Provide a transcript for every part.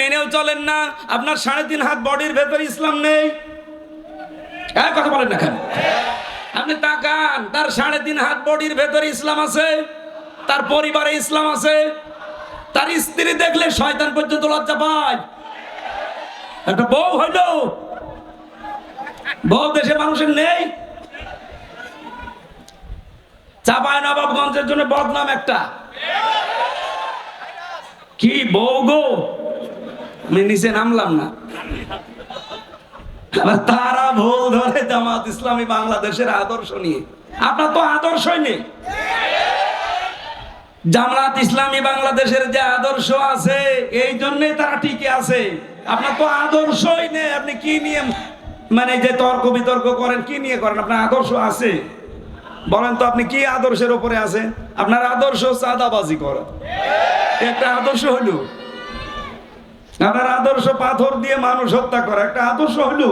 মেনেও চলেন না। আপনার সাড়ে তিন হাত বডির ভেতরে ইসলাম নেই। হ্যাঁ কথা বলেন না আপনি তাকান, তার সাড়ে তিন হাত বডির ভেতরে ইসলাম আছে, তার পরিবারে ইসলাম আছে, তার স্ত্রী দেখলে শয়তান পর্যন্ত লজ্জা পায়। একটা বউ হইল। বউ দেশে মানুষের নেই। চাপায় নবাবগঞ্জের জন্য বদনাম একটা। কি বউ গো? আমি নিচে নামলাম না। তারা ভুল ধরে জামাত ইসলামী বাংলাদেশের আদর্শ নিয়ে। আপনার তো আদর্শই নেই। জামাত ইসলামী বাংলাদেশের যে আদর্শ আছে, এই জন্যই তারা টিকে আছে। আপনার তো আদর্শই নেই। আপনি কি নিয়ে মানে যে তর্ক বিতর্ক করেন, কি নিয়ে করেন? আপনার আদর্শ আছে। বলেন তো আপনি কি আদর্শের উপরে আছে আপনার আদর্শ চাঁদাবাজি করা একটা আদর্শ হলো আপনার আদর্শ পাথর দিয়ে মানুষ হত্যা করা। একটা আদর্শ হলো,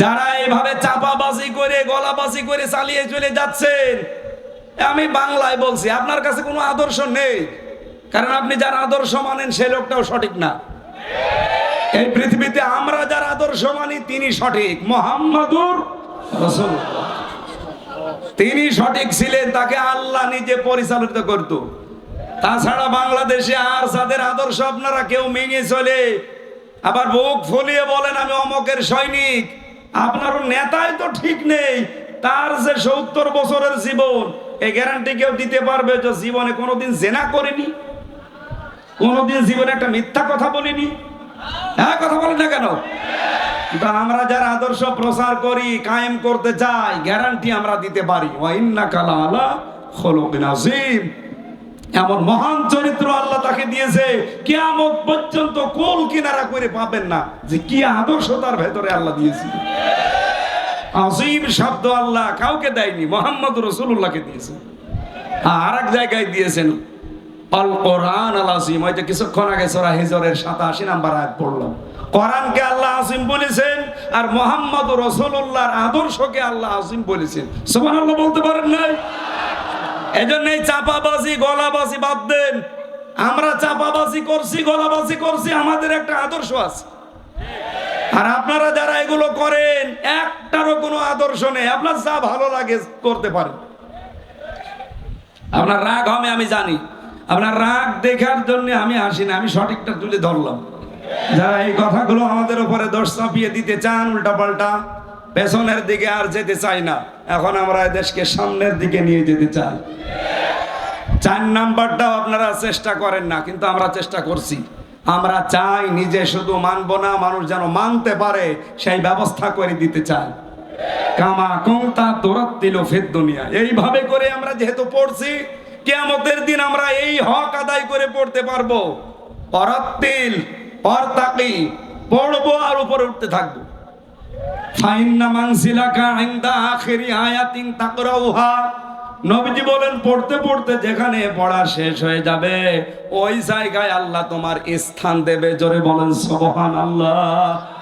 যারা এভাবে চাপাবাজি করে, গলাবাজি করে চালিয়ে চলে যাচ্ছেন, আমি বাংলায় বলছি, আপনার কাছে কোনো আদর্শ নেই। কারণ আপনি যার আদর্শ মানেন, সে লোকটাও সঠিক না। এই পৃথিবীতে আমরা যার আদর্শ মানি, তিনি সঠিক। মোহাম্মদুর। তিনি সঠিক ছিলেন, তাকে আল্লাহ নিজে পরিচালিত করত। তাছাড়া বাংলাদেশে আর যাদের আদর্শ আপনারা কেউ মেনে চলে। আবার বুক ফুলিয়ে বলেন, আমি অমকের সৈনিক। আপনার নেতাই তো ঠিক নেই। তার যে সত্তর বছরের জীবন এই গ্যারান্টি কেউ দিতে পারবে যে জীবনে কোনোদিন জেনা করেনি? কোনোদিন জীবনে একটা মিথ্যা কথা বলিনি? হ্যাঁ কথা বলেন না কেন? কিন্তু আমরা যারা আদর্শ প্রচার করি, কায়েম করতে চাই গ্যারান্টি আমরা দিতে পারি। ওয়াইন্না কালা আলা খলকিন আজিম এমন মহান চরিত্র আল্লাহ তাকে দিয়েছে, কিয়ামত পর্যন্ত কোল কিনারা করে পাবেন না যে কি আদর্শ তার ভেতরে আল্লাহ দিয়েছে। আজিম শব্দ আল্লাহ কাউকে দেয়নি, মোহাম্মদ রসুল্লাহকে দিয়েছে। আর এক জায়গায় দিয়েছেন অল কোরআন আল আজিম হয়তো কিছুক্ষণ আগে সোরা সাতাশি নাম্বার আয়াত পড়লাম। কোরআনকে আল্লাহ আজিম বলেছেন আর মোহাম্মদ রসুল্লাহর আদর্শকে আল্লাহ আজিম বলেছেন। বলতে পারেন নাই? এজন্য এই চাপাবাজি, গলাবাজি বাদ দেন। আমরা চাপাবাজি করছি, গলাবাজি করছি, আমাদের একটা আদর্শ আছে। আর আপনারা যারা এগুলো করেন, একটারও কোনো আদর্শ নেই। আপনার যা ভালো লাগে করতে পারেন। আপনার রাগ হবে, আমি জানি। আপনার রাগ দেখার জন্য আমি আসি না আমি সঠিকটা তুলে ধরলাম। যারা এই কথাগুলো আমাদের উপরে দোষ চাপিয়ে দিতে চান উল্টা পাল্টা পেছনের দিকে আর যেতে চাই না। এখন আমরা দেশকে সামনের দিকে নিয়ে যেতে চাই। চার নাম্বারটাও আপনারা চেষ্টা করেন না, কিন্তু আমরা চেষ্টা করছি। আমরা চাই নিজে শুধু মানব না, মানুষ যেন মানতে পারে, সেই ব্যবস্থা করে দিতে চাই। কামা কংতা দৌড়াত দিল ফের দুনিয়া। এইভাবে করে আমরা যেহেতু পড়ছি, কেয়ামতের দিন আমরা এই হক আদায় করে পড়তে পারব। পরাত্তিল পরতাকি পড়ব আর উপরে উঠতে থাকব। ফাইন্না মাংসিলাকা আইন্দা আখেরি আয়াতিন তাকরাউহা। নবীজি বলেন, পড়তে পড়তে যেখানে পড়া শেষ হয়ে যাবে, ওই জায়গায় আল্লাহ তোমার স্থান দেবে। জোরে বলেন, সুবহানাল্লাহ।